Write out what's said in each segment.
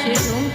সে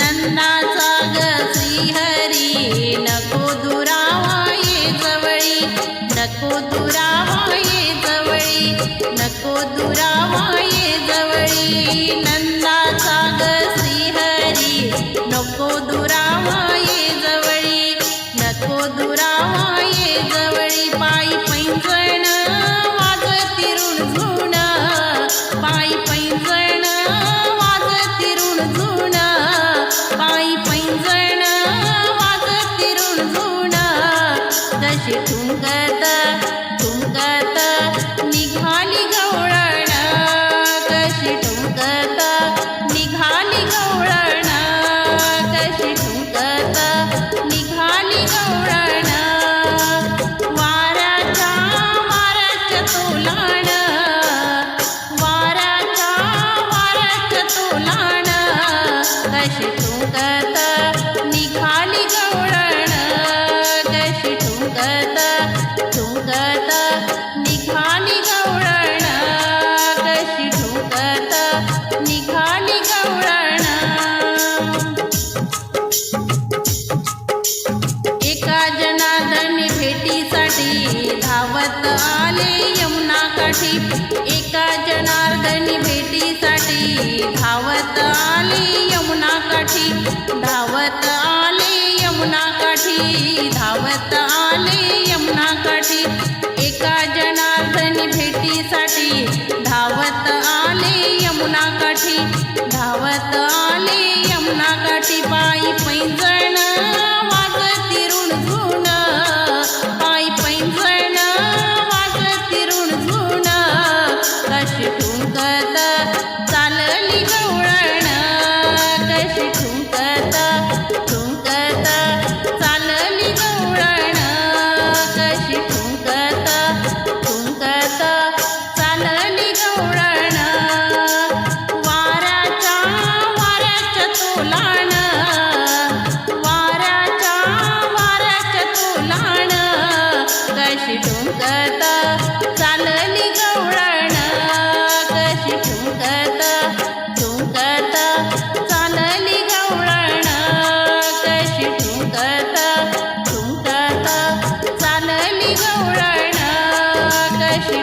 नंदाचा ग श्रीहरी नको दुरावा ये जवळी नको दुरावा ये जवळी नको दुरावा ये जवळी. तुम कदा आले यमुना काठी एका जनार्दनी भेटीसाठी धावत आले यमुना काठी धावत आले यमुना काठी धावत आले यमुना काठी एका जनार्दनी भेटीसाठी धावत आले यमुना काठी धावत आले यमुना काठी झुंकत झुंकत चालली गवळण कशी झुंकत झुंकत चालली गवळण कशी